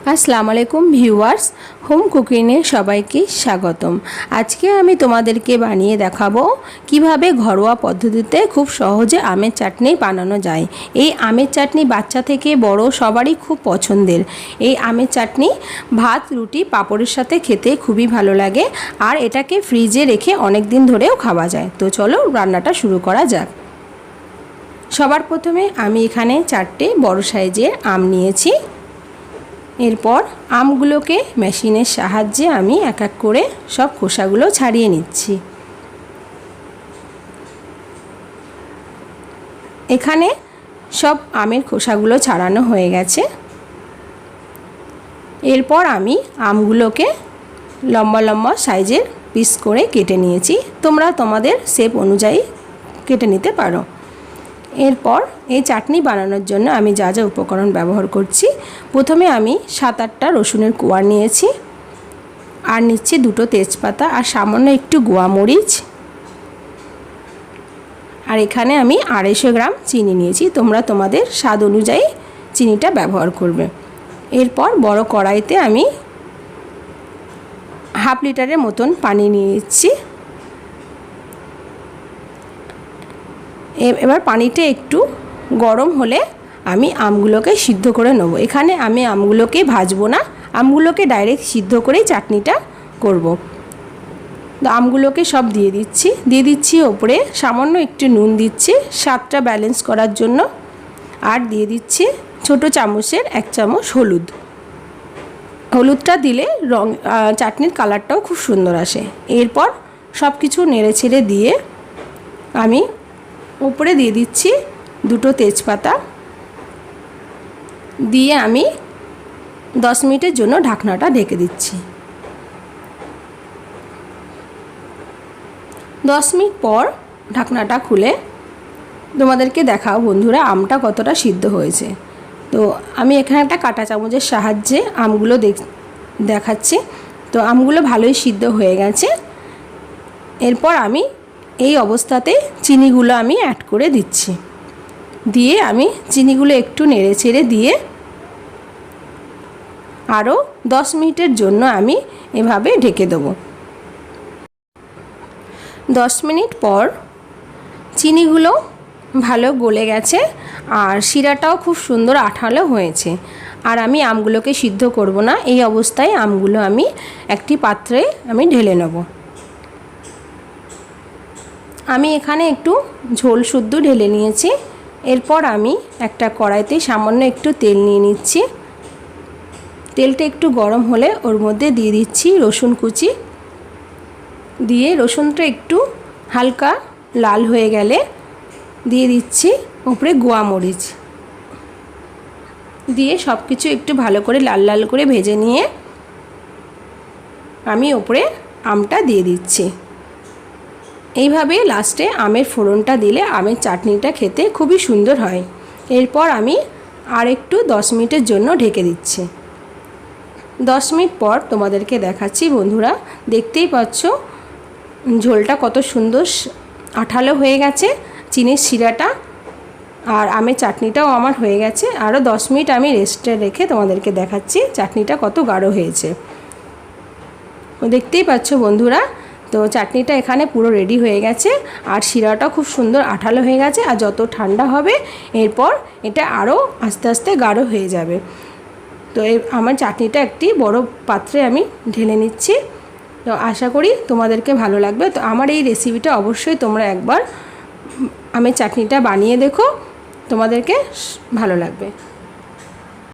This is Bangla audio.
আসসালামু আলাইকুম ভিউয়ার্স, হোম কুকিংয়ে সবাইকে স্বাগতম। আজকে আমি তোমাদেরকে বানিয়ে দেখাবো কীভাবে ঘরোয়া পদ্ধতিতে খুব সহজে আমের চাটনি বানানো যায়। এই আমের চাটনি বাচ্চা থেকে বড় সবারই খুব পছন্দের। এই আমের চাটনি ভাত, রুটি, পাঁপড়ের সাথে খেতে খুবই ভালো লাগে আর এটাকে ফ্রিজে রেখে অনেক দিন ধরেও খাওয়া যায়। তো চলো রান্নাটা শুরু করা যাক। সবার প্রথমে আমি এখানে চারটে বড় সাইজের আম নিয়েছি। এরপর আমগুলোকে মেশিনের সাহায্যে আমি এক এক করে সব খোসাগুলো ছাড়িয়ে নিচ্ছি। এখানে সব আমের খোসাগুলো ছাড়ানো হয়ে গেছে। এরপর আমি আমগুলোকে লম্বা লম্বা সাইজের পিস করে কেটে নিয়েছি। তোমরা তোমাদের শেপ অনুযায়ী কেটে নিতে পারো। এরপর এই চাটনি বানানোর জন্য আমি যা যা উপকরণ ব্যবহার করছি, প্রথমে আমি সাত আটটা রসুনের কোয়া নিয়েছি আর নিচ্ছি দুটো তেজপাতা আর সামান্য একটু গোয়ামরিচ আর এখানে আমি আড়াইশো গ্রাম চিনি নিয়েছি, তোমরা তোমাদের স্বাদ অনুযায়ী চিনিটা ব্যবহার করবে। এরপর বড় কড়াইতে আমি হাফ লিটারের মতন পানি নিয়ে এবার পানিটা একটু গরম হলে আমি আমগুলোকে সিদ্ধ করে নেব। এখানে আমি আমগুলোকে ভাজবো না, আমগুলোকে ডাইরেক্ট সিদ্ধ করেই চাটনিটা করব। তো আমগুলোকে সব দিয়ে দিচ্ছি। দিয়ে দিচ্ছি ওপরে সামান্য একটু নুন দিচ্ছি, স্বাদটা ব্যালেন্স করার জন্য। আর দিয়ে দিচ্ছি ছোট চামচের এক চামচ হলুদ। হলুদটা দিলে রং চাটনির কালারটাও খুব সুন্দর আসে। এরপর সব কিছু নেড়ে ছেড়ে দিয়ে আমি উপরে দিয়ে দিচ্ছি দুটো তেজপাতা। দিয়ে আমি দশ মিনিটের জন্য ঢাকনাটা ঢেকে দিচ্ছি। দশ মিনিট পর ঢাকনাটা খুলে তোমাদেরকে দেখাও বন্ধুরা আমটা কতটা সিদ্ধ হয়েছে। তো আমি এখানে একটা কাঁটা চামচের সাহায্যে আমগুলো দেখাচ্ছি। তো আমগুলো ভালোই সিদ্ধ হয়ে গেছে। এরপর আমি এই অবস্থাতে চিনিগুলো আমি অ্যাড করে দিচ্ছি। দিয়ে আমি চিনিগুলো একটু নেড়ে ছেড়ে দিয়ে আরও দশ মিনিটের জন্য আমি এভাবে ঢেকে দেবো। দশ মিনিট পর চিনিগুলো ভালো গলে গেছে আর শিরাটাও খুব সুন্দর আঠালো হয়েছে। আর আমি আমগুলোকে সিদ্ধ করব না, এই অবস্থায় আমগুলো আমি একটি পাত্রে আমি ঢেলে নেব। আমি এখানে একটু ঝোল শুদ্ধ ঢেলে নিয়েছি। এরপর আমি একটা কড়াইতে সামান্য একটু তেল নিয়ে নিচ্ছি। তেলটা একটু গরম হলে ওর মধ্যে দিয়ে দিচ্ছি রসুন কুচি। দিয়ে রসুনটা একটু হালকা লাল হয়ে গেলে দিয়ে দিচ্ছি উপরে গোয়া মরিচ। দিয়ে সব কিছু একটু ভালো করে লাল লাল করে ভেজে নিয়ে আমি ওপরে আমটা দিয়ে দিচ্ছি। এইভাবে লাস্টে আমের ফোড়নটা দিলে আমের চাটনিটা খেতে খুবই সুন্দর হয়। এরপর আমি আর একটু দশ মিনিটের জন্য ঢেকে দিচ্ছি। দশ মিনিট পর তোমাদেরকে দেখাচ্ছি বন্ধুরা, দেখতেই পাচ্ছ ঝোলটা কত সুন্দর আঠালো হয়ে গেছে, চিনির শিরাটা আর আমের চাটনিটাও আমার হয়ে গেছে। আরও দশ মিনিট আমি রেস্টে রেখে তোমাদেরকে দেখাচ্ছি চাটনিটা কত গাঢ় হয়েছে। দেখতেই পাচ্ছ বন্ধুরা তো চাটনিটা এখানে পুরো রেডি হয়ে গেছে। আর শিরাটা খুব সুন্দর আঠালো হয়ে গেছে আর যত ঠান্ডা হবে, এরপর এটা আরও আস্তে আস্তে গাঢ় হয়ে যাবে। তো আমার চাটনিটা একটি বড় পাত্রে আমি ঢেলে নিচ্ছি। তো আশা করি তোমাদেরকে ভালো লাগবে। তো আমার এই রেসিপিটা অবশ্যই তোমরা একবার, আমি চাটনিটা বানিয়ে দেখো, তোমাদেরকে ভালো লাগবে।